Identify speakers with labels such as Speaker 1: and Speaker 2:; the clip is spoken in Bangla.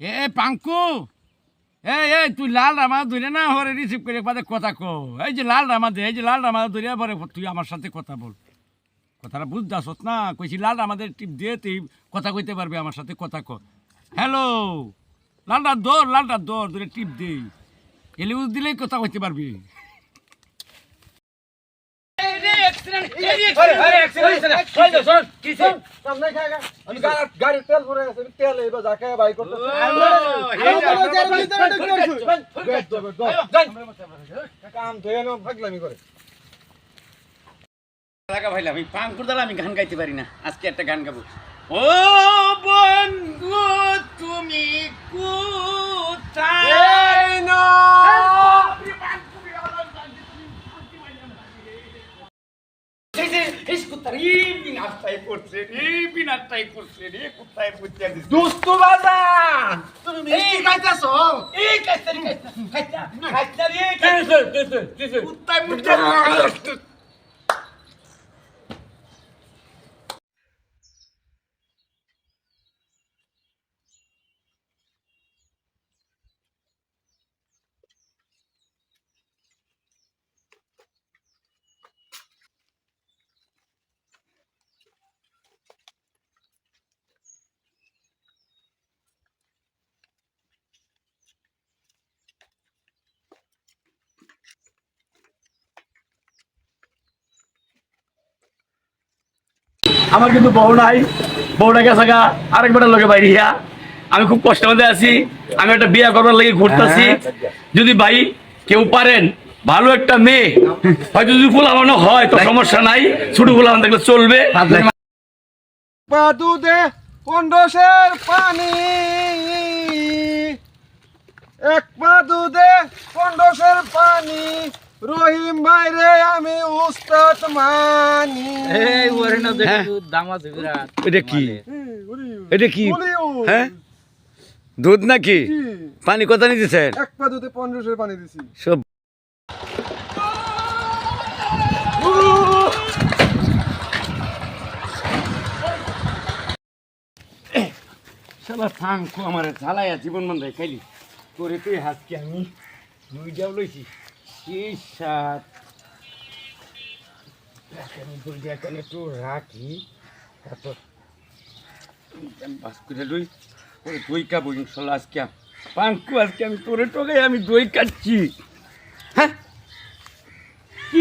Speaker 1: এ, পাঙ্কু। এ এ তুই লাল রামা ধরে না, হরে রিসিভ করে পাতে কথা কো এই যে লাল রামা দে, এই যে লাল রামা ধরে পরে তুই আমার সাথে কথা বল। কথাটা বুঝতে আসত না, কইছি লাল আমাদের টিপ দিয়ে তুই কথা কইতে পারবি, আমার সাথে কথা ক হ্যালো লালটা দৌড় লালটা দৌড় ধরে টিপ দিই এলিউজ দিলেই কথা কইতে পারবি
Speaker 2: সামনে খাগা আমি গা- গাড়ির তেল ভরে গেছে আমি তেল এবার যা খায় বাই করতে কাম ধুয়ে নো ভাগলামি করে
Speaker 1: লাগা ভাইলা আমি পাঙ্কুর দ্বারা আমি গান গাইতে পারি না আজকে একটা গান গাবো ও বন্ধু
Speaker 2: দুস্তু বাজান! তুমি মিষ্টি খাইতাছো?
Speaker 3: আমার কিন্তু বউ নাই। বউটা গেছে গা আরেক বেটার লোকে বাইরে হিয়া আমি খুব কষ্টের মধ্যে আছি। আমি একটা বিয়ে করবার লাগি ঘুরতেছি। যদি ভাই কেউ পারেন ভালো একটা মেয়ে হয়তো যদি ফুলাবানো হয় তো সমস্যা নাই। ছোট ফুলাবানো থাকলে চলবে।
Speaker 2: পা দুধে পন্ডসের পানি। এক পা দুধে পানি। রহিম ভাই রে আমি উস্তাদ মানি।
Speaker 1: এটা কি? এটা কি? হ্যাঁ? দুধ নাকি?
Speaker 2: কি?
Speaker 1: পানি কথা নিতেছেন?
Speaker 2: এক পা দুধে পন্ডসের পানি দিছি।
Speaker 1: সব শালা ফাঙ্কু আমার ঝালাইয়া জীবন মন্দায় খাইলি তোরে তুই হাসকি আমি দুইটাও লইছি। সেই সাত এখানে একটু রাখি তারপর বাস ওরে দই কাবো ইনশাল্লাহ আজকে। পাঙ্কু, আজকে আমি তোরে টোকাই, আমি দই কাটছি। হ্যাঁ? কি